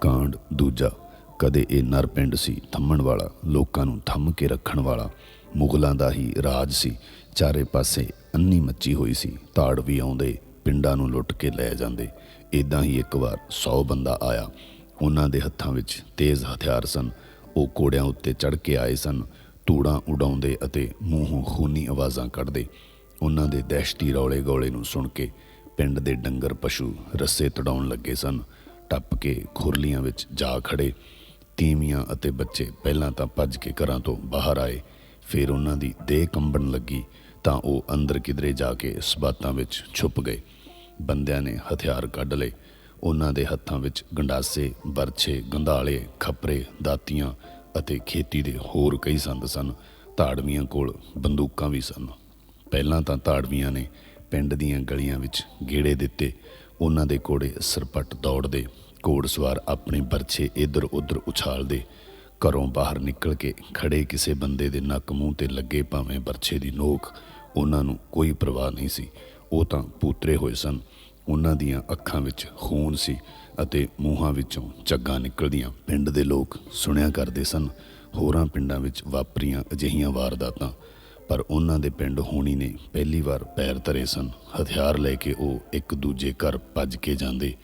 ਕਾਂਡ ਦੂਜਾ, ਕਦੇ ਇਹ ਨਰ ਪਿੰਡ ਸੀ, ਥੰਮਣ ਵਾਲਾ, ਲੋਕਾਂ ਨੂੰ ਥੰਮ ਕੇ ਰੱਖਣ ਵਾਲਾ, ਮੁਗਲਾਂ ਦਾ ਹੀ ਰਾਜ ਸੀ, ਚਾਰੇ ਪਾਸੇ ਅੰਨੀ ਮੱਚੀ ਹੋਈ ਸੀ, ਤਾੜ ਵੀ ਆਉਂਦੇ, ਪਿੰਡਾਂ ਨੂੰ ਲੁੱਟ ਕੇ ਲੈ ਜਾਂਦੇ ਇਦਾਂ ਹੀ ਇੱਕ ਵਾਰ 100 ਬੰਦਾ ਆਇਆ, ਉਹਨਾਂ ਦੇ ਹੱਥਾਂ ਵਿੱਚ ਤੇਜ਼ ਹਥਿਆਰ ਸਨ, ਉਹ ਕੋੜਿਆਂ ਉੱਤੇ ਚੜ ਕੇ ਆਏ ਸਨ ਧੂੜਾਂ ਉਡਾਉਂਦੇ ਅਤੇ ਮੂੰਹੋਂ ਖੂਨੀ ਆਵਾਜ਼ਾਂ ਕੱਢਦੇ, ਉਹਨਾਂ ਦੇ ਦਹਿਸ਼ਤੀ ਰੌਲੇ ਗੋਲੇ ਨੂੰ ਸੁਣ ਕੇ ਪਿੰਡ ਦੇ ਡੰਗਰ ਪਸ਼ੂ ਰੱਸੇ ਤੜਾਉਣ ਲੱਗੇ ਸਨ ਟੱਪ ਕੇ ਖੁਰਲੀਆਂ ਵਿੱਚ ਜਾ ਖੜੇ। ਤੀਵੀਆਂ ਅਤੇ ਬੱਚੇ ਪਹਿਲਾਂ ਤਾਂ ਭੱਜ ਕੇ ਘਰਾਂ ਤੋਂ ਬਾਹਰ ਆਏ। ਫਿਰ ਉਹਨਾਂ ਦੀ ਦੇਹ ਕੰਬਣ ਲੱਗੀ ਤਾਂ ਉਹ ਅੰਦਰ ਕਿਧਰੇ ਜਾ ਕੇ ਸਬਾਤਾਂ ਵਿੱਚ ਛੁਪ ਗਏ। ਬੰਦਿਆਂ ਨੇ ਹਥਿਆਰ ਕੱਢ ਲਏ। ਉਹਨਾਂ ਦੇ ਹੱਥਾਂ ਵਿੱਚ ਗੰਡਾਸੇ ਬਰਛੇ ਗੰਧਾਲੇ, ਖੱਪਰੇ, ਦਾਤੀਆਂ ਅਤੇ ਖੇਤੀ ਦੇ ਹੋਰ ਕਈ ਸੰਦ ਸਨ। ਧਾੜਵੀਆਂ ਕੋਲ ਬੰਦੂਕਾਂ ਵੀ ਸਨ। ਪਹਿਲਾਂ ਤਾਂ ਧਾੜਵੀਆਂ ਨੇ ਪਿੰਡ ਦੀਆਂ ਗਲੀਆਂ ਵਿੱਚ ਗੇੜੇ ਦਿੱਤੇ। ਉਹਨਾਂ ਦੇ ਕੋੜੇ ਸਰਪੱਟ ਦੌੜਦੇ ਘੋੜਸਵਾਰ ਆਪਣੇ ਬਰਛੇ ਇੱਧਰ ਉੱਧਰ ਉਛਾਲਦੇ। ਘਰੋਂ ਬਾਹਰ ਨਿਕਲ ਕੇ ਖੜੇ ਕਿਸੇ ਬੰਦੇ ਦੇ ਨੱਕ ਮੂੰਹ ਤੇ ਲੱਗੇ ਭਾਵੇਂ ਬਰਛੇ ਦੀ ਨੋਕ, ਉਹਨਾਂ ਨੂੰ ਕੋਈ ਪਰਵਾਹ ਨਹੀਂ ਸੀ। ਉਹ ਤਾਂ ਪੂਤਰੇ ਹੋਏ ਸਨ। ਉਹਨਾਂ ਦੀਆਂ ਅੱਖਾਂ ਵਿੱਚ ਖੂਨ ਸੀ ਅਤੇ ਮੂੰਹਾਂ ਵਿੱਚੋਂ ਝੱਗਾਂ ਨਿਕਲਦੀਆਂ। ਪਿੰਡ ਦੇ ਲੋਕ ਸੁਣਿਆ ਕਰਦੇ ਸਨ। ਹੋਰਾਂ ਪਿੰਡਾਂ ਵਿੱਚ ਵਾਪਰੀਆਂ ਅਜਿਹੀਆਂ ਵਾਰਦਾਤਾਂ। ਪਰ ਉਹਨਾਂ ਦੇ ਪਿੰਡ ਹੋਣੀ ਨੇ ਪਹਿਲੀ ਵਾਰ ਪੈਰ ਧਰੇ ਸਨ। ਹਥਿਆਰ ਲੈ ਕੇ ਉਹ ਇੱਕ ਦੂਜੇ ਘਰ ਭੱਜ ਕੇ ਜਾਂਦੇ।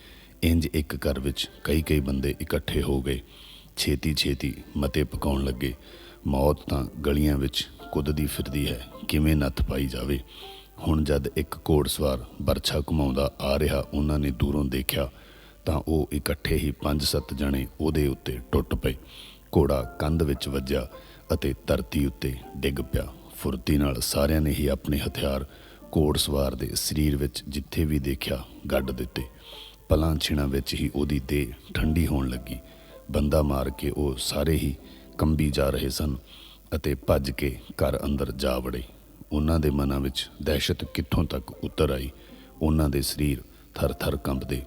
ਇੰਜ ਇੱਕ ਘਰ ਵਿੱਚ ਕਈ ਕਈ ਬੰਦੇ ਇਕੱਠੇ ਹੋ ਗਏ। ਛੇਤੀ ਛੇਤੀ ਮਤੇ ਪਕਾਉਣ ਲੱਗੇ। ਮੌਤ ਤਾਂ ਗਲੀਆਂ ਵਿੱਚ ਕੁੱਦਦੀ ਫਿਰਦੀ ਹੈ, ਕਿਵੇਂ ਨੱਥ ਪਾਈ ਜਾਵੇ। ਹੁਣ ਜਦ ਇੱਕ ਘੋੜਸਵਾਰ ਬਰਛਾ ਘੁਮਾਉਂਦਾ ਆ ਰਿਹਾ, ਉਹਨਾਂ ਨੇ ਦੂਰੋਂ ਦੇਖਿਆ ਤਾਂ ਉਹ ਇਕੱਠੇ ਹੀ 5-7 ਜਣੇ ਉਹਦੇ ਉੱਤੇ ਟੁੱਟ ਪਏ। ਘੋੜਾ ਕੰਧ ਵਿੱਚ ਵੱਜਿਆ ਅਤੇ ਧਰਤੀ ਉੱਤੇ ਡਿੱਗ ਪਿਆ। ਫੁਰਤੀ ਨਾਲ ਸਾਰਿਆਂ ਨੇ ਹੀ ਆਪਣੇ ਹਥਿਆਰ ਘੋੜਸਵਾਰ ਦੇ ਸਰੀਰ ਵਿੱਚ ਜਿੱਥੇ ਵੀ ਦੇਖਿਆ ਗੱਡ ਦਿੱਤੇ। ਪਲਾਂ ਛਿਣਾ ਵਿੱਚ ਹੀ ਉਹਦੀ ਦੇਹ ਠੰਡੀ ਹੋਣ ਲੱਗੀ। ਬੰਦਾ ਮਾਰ ਕੇ ਉਹ ਸਾਰੇ ਹੀ ਕੰਬੀ ਜਾ ਰਹੇ ਸਨ ਅਤੇ ਭੱਜ ਕੇ ਘਰ ਅੰਦਰ ਜਾ ਵੜੇ। ਉਹਨਾਂ ਦੇ ਮਨਾਂ ਵਿੱਚ ਦਹਿਸ਼ਤ ਕਿੱਥੋਂ ਤੱਕ ਉਤਰ ਆਈ? ਉਹਨਾਂ ਦੇ ਸਰੀਰ ਥਰ-ਥਰ ਕੰਬਦੇ।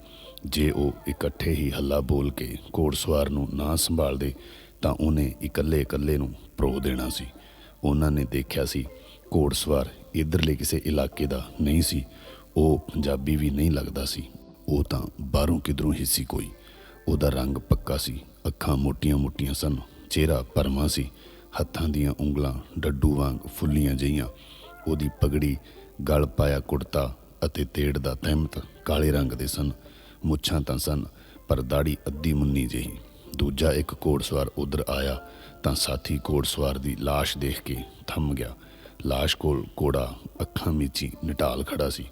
ਜੇ ਉਹ ਇਕੱਠੇ ਹੀ ਹੱਲਾ ਬੋਲ ਕੇ ਘੋੜਸਵਾਰ ਨੂੰ ਨਾ ਸੰਭਾਲਦੇ, ਤਾਂ ਉਹਨੇ ਇਕੱਲੇ-ਇਕੱਲੇ ਨੂੰ ਪ੍ਰੋ ਦੇਣਾ ਸੀ। ਉਹਨਾਂ ਨੇ ਦੇਖਿਆ ਸੀ, ਘੋੜਸਵਾਰ ਇਧਰਲੇ ਕਿਸੇ ਇਲਾਕੇ ਦਾ ਨਹੀਂ ਸੀ, ਉਹ ਪੰਜਾਬੀ ਵੀ ਨਹੀਂ ਲੱਗਦਾ ਸੀ। ਉਹ ਤਾਂ ਬਾਹਰੋਂ ਕਿਧਰੋਂ ਹੀ ਸੀ ਕੋਈ। ਉਹਦਾ ਰੰਗ ਪੱਕਾ ਸੀ, ਅੱਖਾਂ ਮੋਟੀਆਂ-ਮੋਟੀਆਂ ਸਨ, ਚਿਹਰਾ ਭਰਮਾ ਸੀ, ਹੱਥਾਂ ਦੀਆਂ ਉਂਗਲਾਂ ਡੱਡੂ ਵਾਂਗ ਫੁੱਲੀਆਂ ਜਈਆਂ ਉਹਦੀ ਪਗੜੀ, ਗਲ ਪਾਇਆ ਕੁੜਤਾ ਅਤੇ ਤੇੜ ਦਾ ਤਹਿਮਤ ਕਾਲੇ ਰੰਗ ਦੇ ਸਨ। ਮੁੱਛਾਂ ਤਾਂ ਸਨ, ਪਰ ਦਾੜੀ ਅੱਧੀ ਮੁੰਨੀ ਜਿਹੀ। ਦੂਜਾ ਇੱਕ ਘੋੜਸਵਾਰ ਉਧਰ ਆਇਆ ਤਾਂ ਸਾਥੀ ਘੋੜਸਵਾਰ ਦੀ ਲਾਸ਼ ਦੇਖ ਕੇ ਥੰਮ ਗਿਆ। ਲਾਸ਼ ਕੋਲ ਘੋੜਾ, ਅੱਖਾਂ ਮੀਚੀ, ਨਿਟਾਲ ਖੜਾ ਸੀ।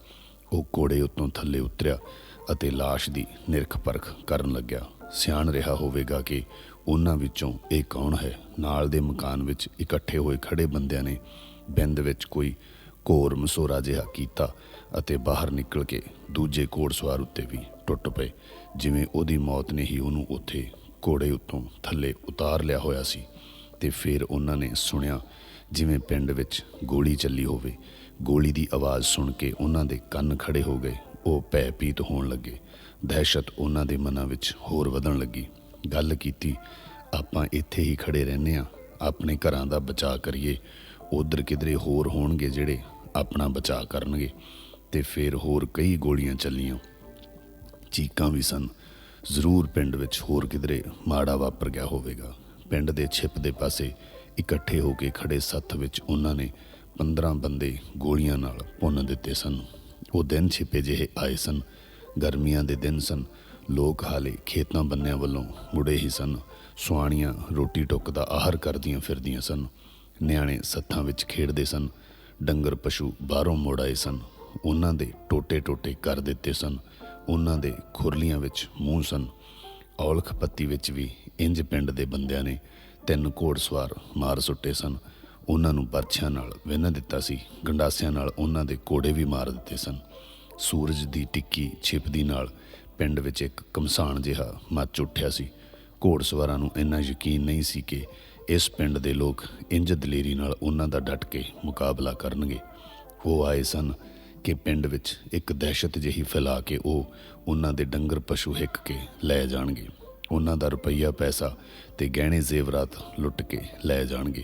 ਉਹ ਘੋੜੇ ਉੱਤੋਂ ਥੱਲੇ ਉਤਰਿਆ ਅਤੇ ਲਾਸ਼ ਦੀ ਨਿਰਖ ਪਰਖ ਕਰਨ ਲੱਗਿਆ। ਸਿਆਣ ਰਿਹਾ ਹੋਵੇਗਾ ਕਿ ਉਹਨਾਂ ਵਿੱਚੋਂ ਇਹ ਕੌਣ ਹੈ। ਨਾਲ ਦੇ ਮਕਾਨ ਵਿੱਚ ਇਕੱਠੇ ਹੋਏ ਖੜੇ ਬੰਦਿਆਂ ਨੇ ਬਿੰਦ ਵਿੱਚ ਕੋਈ ਘੋਰ ਮਸੋਰਾ ਜਿਹਾ ਕੀਤਾ ਅਤੇ ਬਾਹਰ ਨਿਕਲ ਕੇ ਦੂਜੇ ਘੋੜਸਵਾਰ ਉੱਤੇ ਵੀ ਟੁੱਟ ਪਏ। ਜਿਵੇਂ ਉਹਦੀ ਮੌਤ ਨੇ ਹੀ ਉਹਨੂੰ ਉੱਥੇ ਘੋੜੇ ਉੱਤੋਂ ਥੱਲੇ ਉਤਾਰ ਲਿਆ ਹੋਇਆ ਸੀ ਤੇ ਫਿਰ ਉਹਨਾਂ ਨੇ ਸੁਣਿਆ, ਜਿਵੇਂ ਪਿੰਡ ਵਿੱਚ ਗੋਲੀ ਚੱਲੀ ਹੋਵੇ, ਗੋਲੀ ਦੀ ਆਵਾਜ਼ ਸੁਣ ਕੇ ਉਹਨਾਂ ਦੇ ਕੰਨ ਖੜੇ ਹੋ ਗਏ, ਉਹ ਭੈ ਪੀਤ ਹੋਣ ਲੱਗੇ। ਦਹਿਸ਼ਤ ਉਹਨਾਂ ਦੇ ਮਨਾਂ ਵਿੱਚ ਹੋਰ ਵਧਣ ਲੱਗੀ। ਗੱਲ ਕੀਤੀ, ਆਪਾਂ ਇੱਥੇ ਹੀ ਖੜੇ ਰਹਿੰਦੇ ਆ ਆਪਣੇ ਘਰਾਂ ਦਾ ਬਚਾਅ ਕਰੀਏ ਉਧਰ ਕਿਧਰੇ ਹੋਰ ਹੋਣਗੇ ਜਿਹੜੇ ਆਪਣਾ ਬਚਾਅ ਕਰਨਗੇ। ਤੇ ਫਿਰ ਹੋਰ ਕਈ ਗੋਲੀਆਂ ਚੱਲੀਆਂ। ਚੀਕਾਂ ਵੀ ਸਨ। ਜ਼ਰੂਰ ਪਿੰਡ ਵਿੱਚ ਹੋਰ ਕਿਧਰੇ ਮਾੜਾ ਵਾਪਰ ਗਿਆ ਹੋਵੇਗਾ। ਪਿੰਡ ਦੇ ਛਿਪ ਦੇ ਪਾਸੇ ਇਕੱਠੇ ਹੋ ਕੇ ਖੜੇ ਸੱਥ ਵਿੱਚ ਉਹਨਾਂ ਨੇ 15 ਬੰਦੇ ਗੋਲੀਆਂ ਨਾਲ ਭੁੰਨ ਦਿੱਤੇ ਸਨ। ਉਹ ਦਿਨ ਛਿਪੇ ਜਿਹੇ ਆਏ ਸਨ। ਗਰਮੀਆਂ ਦੇ ਦਿਨ ਸਨ। ਲੋਕ ਹਾਲੇ ਖੇਤਾਂ ਬੰਨਿਆਂ ਵੱਲੋਂ ਮੁੜੇ ਹੀ ਸਨ। ਸੁਆਣੀਆਂ ਰੋਟੀ ਟੁੱਕ ਦਾ ਆਹਾਰ ਕਰਦੀਆਂ ਫਿਰਦੀਆਂ ਸਨ। ਨਿਆਣੇ ਸੱਥਾਂ ਵਿੱਚ ਖੇਡਦੇ ਸਨ। ਡੰਗਰ ਪਸ਼ੂ ਬਾਹਰੋਂ ਮੁੜ ਆਏ ਸਨ। ਉਹਨਾਂ ਦੇ ਟੋਟੇ-ਟੋਟੇ ਕਰ ਦਿੱਤੇ ਸਨ। ਉਹਨਾਂ ਦੇ ਖੁਰਲੀਆਂ ਵਿੱਚ ਮੂੰਹ ਸਨ। ਔਲਖ ਪੱਤੀ ਵਿੱਚ ਵੀ ਇੰਜ ਪਿੰਡ ਦੇ ਬੰਦਿਆਂ ਨੇ ਤਿੰਨ ਘੋੜਸਵਾਰ ਮਾਰ ਸੁੱਟੇ ਸਨ। ਉਹਨਾਂ ਨੂੰ ਬਰਛਿਆਂ ਨਾਲ ਵਿੰਨ ਦਿੱਤਾ ਸੀ। ਗੰਡਾਸਿਆਂ ਨਾਲ ਉਹਨਾਂ ਦੇ ਕੋੜੇ ਵੀ ਮਾਰ ਦਿੱਤੇ ਸਨ। ਸੂਰਜ ਦੀ ਟਿੱਕੀ ਛਿਪਦੀ ਨਾਲ ਪਿੰਡ ਵਿੱਚ ਇੱਕ ਕਮਸਾਨ ਜਿਹਾ ਮੱਚ ਉੱਠਿਆ ਸੀ। ਘੋੜਸਵਾਰਾਂ ਨੂੰ ਇੰਨਾ ਯਕੀਨ ਨਹੀਂ ਸੀ ਕਿ ਇਸ ਪਿੰਡ ਦੇ ਲੋਕ ਇੰਜ ਦਲੇਰੀ ਨਾਲ ਉਹਨਾਂ ਦਾ ਡਟ ਕੇ ਮੁਕਾਬਲਾ ਕਰਨਗੇ। ਉਹ ਆਏ ਸਨ ਕਿ ਪਿੰਡ ਵਿੱਚ ਇੱਕ ਦਹਿਸ਼ਤ ਜਿਹੀ ਫੈਲਾ ਕੇ ਉਹ ਉਹਨਾਂ ਦੇ ਡੰਗਰ ਪਸ਼ੂ ਹਿੱਕ ਕੇ ਲੈ ਜਾਣਗੇ। ਉਹਨਾਂ ਦਾ ਰੁਪਈਆ ਪੈਸਾ ਤੇ ਗਹਿਣੇ ਜ਼ੇਵਰਾਤ ਲੁੱਟ ਕੇ ਲੈ ਜਾਣਗੇ।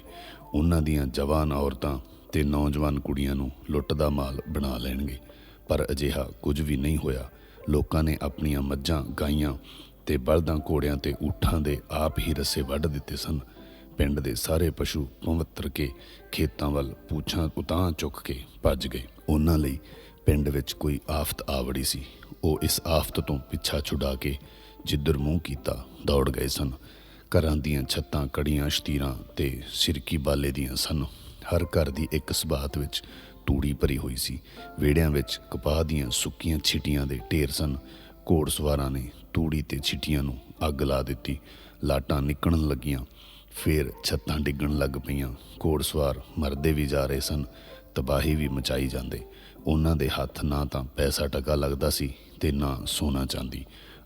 ਉਹਨਾਂ ਦੀਆਂ ਜਵਾਨ ਔਰਤਾਂ ਤੇ ਨੌਜਵਾਨ ਕੁੜੀਆਂ ਨੂੰ ਲੁੱਟ ਦਾ ਮਾਲ ਬਣਾ ਲੈਣਗੇ। ਪਰ ਅਜਿਹਾ ਕੁਝ ਵੀ ਨਹੀਂ ਹੋਇਆ। ਲੋਕਾਂ ਨੇ ਆਪਣੀਆਂ ਮੱਝਾਂ, ਗਾਈਆਂ ਤੇ ਬਲਦਾਂ ਘੋੜਿਆਂ ਤੇ ਊਠਾਂ ਦੇ ਆਪ ਹੀ ਰੱਸੇ ਵੱਢ ਦਿੱਤੇ ਸਨ। ਪਿੰਡ ਦੇ ਸਾਰੇ ਪਸ਼ੂ ਪਵੱਤਰ ਕੇ ਖੇਤਾਂ ਵੱਲ ਪੂਛਾਂ ਉਤਾਂ ਚੁੱਕ ਕੇ ਭੱਜ ਗਏ। ਉਹਨਾਂ ਲਈ ਪਿੰਡ ਵਿੱਚ ਕੋਈ ਆਫਤ ਆਵੜੀ ਸੀ। ਉਹ ਇਸ ਆਫਤ ਤੋਂ ਪਿੱਛਾ ਛੁਡਾ ਕੇ ਜਿੱਧਰ ਮੂੰਹ ਕੀਤਾ ਦੌੜ ਗਏ ਸਨ। ਘਰਾਂ ਦੀਆਂ ਛੱਤਾਂ, ਕੜੀਆਂ, ਸ਼ਤੀਰਾਂ ਤੇ ਸਿਰਕੀ ਬਾਲੇ ਦੀਆਂ ਸਨ। ਹਰ ਘਰ ਦੀ ਇੱਕ ਸਬਾਤ ਵਿੱਚ ਤੂੜੀ ਭਰੀ ਹੋਈ ਸੀ। ਵਿਹੜਿਆਂ ਵਿੱਚ ਕਪਾਹ ਦੀਆਂ ਸੁੱਕੀਆਂ ਛਿਟੀਆਂ ਦੇ ਢੇਰ ਸਨ। ਘੋੜਸਵਾਰਾਂ ਨੇ ਤੂੜੀ ਤੇ ਛਿਟੀਆਂ ਨੂੰ ਅੱਗ ਲਾ ਦਿੱਤੀ। ਲਾਟਾਂ ਨਿਕਲਣ ਲੱਗੀਆਂ। ਫਿਰ ਛੱਤਾਂ ਡਿੱਗਣ ਲੱਗ ਪਈਆਂ। ਘੋੜਸਵਾਰ ਮਰਦੇ ਵੀ ਜਾ ਰਹੇ ਸਨ, ਤਬਾਹੀ ਵੀ ਮਚਾਈ ਜਾਂਦੇ। ਉਹਨਾਂ ਦੇ ਹੱਥ ਨਾ ਤਾਂ ਪੈਸਾ ਟਕਾ ਲੱਗਦਾ ਸੀ ਤੇ ਨਾ ਸੋਨਾ ਚਾਂਦੀ।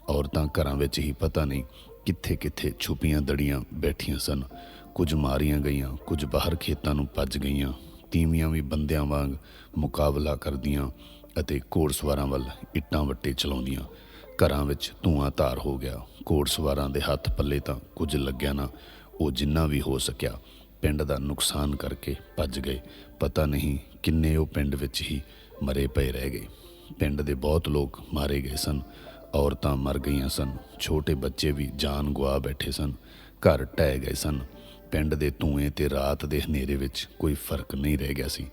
ਔਰਤਾਂ ਘਰਾਂ ਵਿੱਚ ਹੀ ਪਤਾ ਨਹੀਂ ਕਿੱਥੇ ਕਿੱਥੇ ਛੁਪੀਆਂ ਦੜੀਆਂ ਬੈਠੀਆਂ ਸਨ। ਕੁਝ ਮਾਰੀਆਂ ਗਈਆਂ, ਕੁਝ ਬਾਹਰ ਖੇਤਾਂ ਨੂੰ ਭੱਜ ਗਈਆਂ। ਤੀਵੀਆਂ ਵੀ ਬੰਦਿਆਂ ਵਾਂਗ ਮੁਕਾਬਲਾ ਕਰਦੀਆਂ ਅਤੇ ਘੋੜਸਵਾਰਾਂ ਵੱਲ ਇੱਟਾਂ ਵੱਟੇ ਚਲਾਉਂਦੀਆਂ। ਘਰਾਂ ਵਿੱਚ ਧੂਆਂ ਧਾਰ ਹੋ ਗਿਆ। ਘੋੜਸਵਾਰਾਂ ਦੇ ਹੱਥ ਪੱਲੇ ਤਾਂ ਕੁਝ ਲੱਗਿਆ ਨਾ। ਉਹ ਜਿੰਨਾ ਵੀ ਹੋ ਸਕਿਆ ਪਿੰਡ ਦਾ ਨੁਕਸਾਨ ਕਰਕੇ ਭੱਜ ਗਏ। ਪਤਾ ਨਹੀਂ ਕਿੰਨੇ ਉਹ ਪਿੰਡ ਵਿੱਚ ਹੀ ਮਰੇ ਪਏ ਰਹਿ ਗਏ। ਪਿੰਡ ਦੇ ਬਹੁਤ ਲੋਕ ਮਾਰੇ ਗਏ ਸਨ। ਔਰਤਾਂ ਮਰ ਗਈਆਂ ਸਨ। ਛੋਟੇ ਬੱਚੇ ਵੀ ਜਾਨ ਗਵਾ ਬੈਠੇ ਸਨ। ਘਰ ਢਹਿ ਗਏ ਸਨ। ਪਿੰਡ ਦੇ ਧੂਏ ਤੇ ਰਾਤ ਦੇ ਹਨੇਰੇ ਵਿੱਚ ਕੋਈ ਫ਼ਰਕ ਨਹੀਂ ਰਹਿ ਗਿਆ ਸੀ।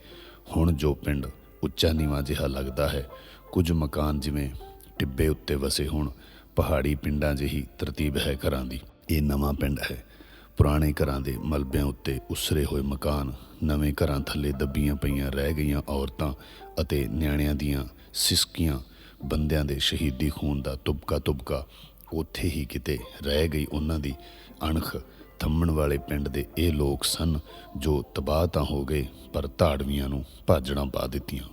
ਹੁਣ ਜੋ ਪਿੰਡ ਉੱਚਾ ਨੀਵਾਂ ਜਿਹਾ ਲੱਗਦਾ ਹੈ, ਕੁਝ ਮਕਾਨ ਜਿਵੇਂ ਟਿੱਬੇ ਉੱਤੇ ਵਸੇ ਹੋਣ, ਪਹਾੜੀ ਪਿੰਡਾਂ ਜਿਹੀ ਤਰਤੀਬ ਹੈ ਘਰਾਂ ਦੀ। ਇਹ ਨਵਾਂ ਪਿੰਡ ਹੈ। ਪੁਰਾਣੇ ਘਰਾਂ ਦੇ ਮਲਬਿਆਂ ਉੱਤੇ ਉਸਰੇ ਹੋਏ ਮਕਾਨ, ਨਵੇਂ ਘਰਾਂ ਥੱਲੇ ਦੱਬੀਆਂ ਪਈਆਂ ਰਹਿ ਗਈਆਂ ਔਰਤਾਂ ਅਤੇ ਨਿਆਣਿਆਂ ਦੀਆਂ ਸਿਸਕੀਆਂ, ਬੰਦਿਆਂ ਦੇ ਸ਼ਹੀਦੀ ਖੂਨ ਦਾ ਤੁਬਕਾ ਤੁਬਕਾ, ਉੱਥੇ ਹੀ ਕਿਤੇ ਰਹਿ ਗਈ ਉਹਨਾਂ ਦੀ ਅਣਖ। ਥੰਮਣ ਵਾਲੇ ਪਿੰਡ ਦੇ ਇਹ ਲੋਕ ਸਨ ਜੋ ਤਬਾਹ ਤਾਂ ਹੋ ਗਏ, ਪਰ ਧਾੜਵੀਆਂ ਨੂੰ ਭਾਜਣਾ ਪਾ ਦਿੱਤੀਆਂ।